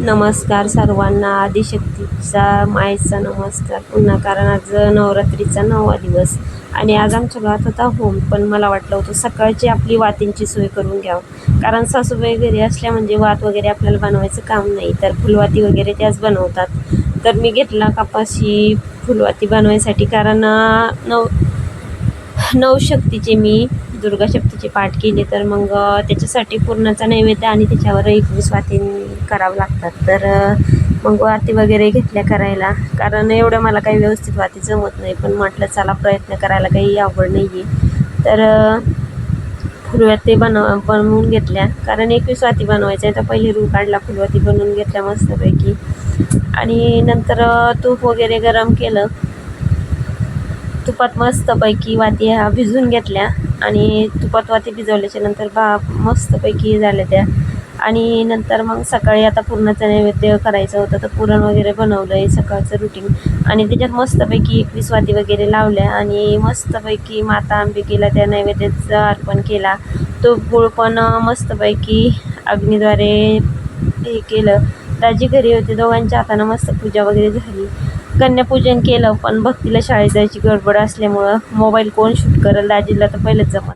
नमस्कार सर्वांना. आदिशक्तीचा मायेचा नमस्कार. पुन्हा कारण आज नवरात्रीचा नववा दिवस आणि आज आमच्या गावात होता होम पण मला वाटलं होतं सकाळची आपली वातींची सोय करून घ्यावं. कारण सासूबाई घरी असल्या म्हणजे वात वगैरे आपल्याला बनवायचं काम नाही तर फुलवाती वगैरे त्याच बनवतात. तर मी घेतला कापाशी फुलवाती बनवायसाठी कारण नव नवशक्तीचे मी दुर्गा शक्तीचे पाठ केले तर मग त्याच्यासाठी पूर्णाचा नैवेद्य आणि त्याच्यावर एकवीस वाती करावं लागतात. तर मग वाती वगैरे घेतल्या करायला. कारण एवढं मला काही व्यवस्थित वाती जमत नाही पण म्हटलं चला प्रयत्न करायला काही आवड नाही आहे तर फुलव्या फुलवाती बनव बनवून घेतल्या. कारण एकवीस वाती बनवायच्या आहे तर पहिले रू काढला फुलवाती बनवून घेतल्या मस्तपैकी. आणि नंतर तूप वगैरे गरम केलं. तुपात मस्तपैकी वाती ह्या भिजून घेतल्या आणि तुपात वाती भिजवल्याच्या नंतर बा मस्तपैकी झाल्या त्या. आणि नंतर मग सकाळी आता पुरणाचं नैवेद्य करायचं होतं तर पुरण वगैरे बनवलं आहे सकाळचं रुटीन आणि त्याच्यात मस्तपैकी एकवीस वाती वगैरे लावल्या आणि मस्तपैकी माता अंबिकेला त्या नैवेद्याचं अर्पण केला. तो गुळ पण मस्तपैकी अग्नीद्वारे हे केलं. दाजी घरी होते. दोघांच्या हातानं मस्त पूजा वगैरे झाली. कन्यापूजन केलं पण भक्तीला शाळेत जायची गडबड असल्यामुळं मोबाईल कोण शूट करेल? दाजीला तर पहिलंच जमा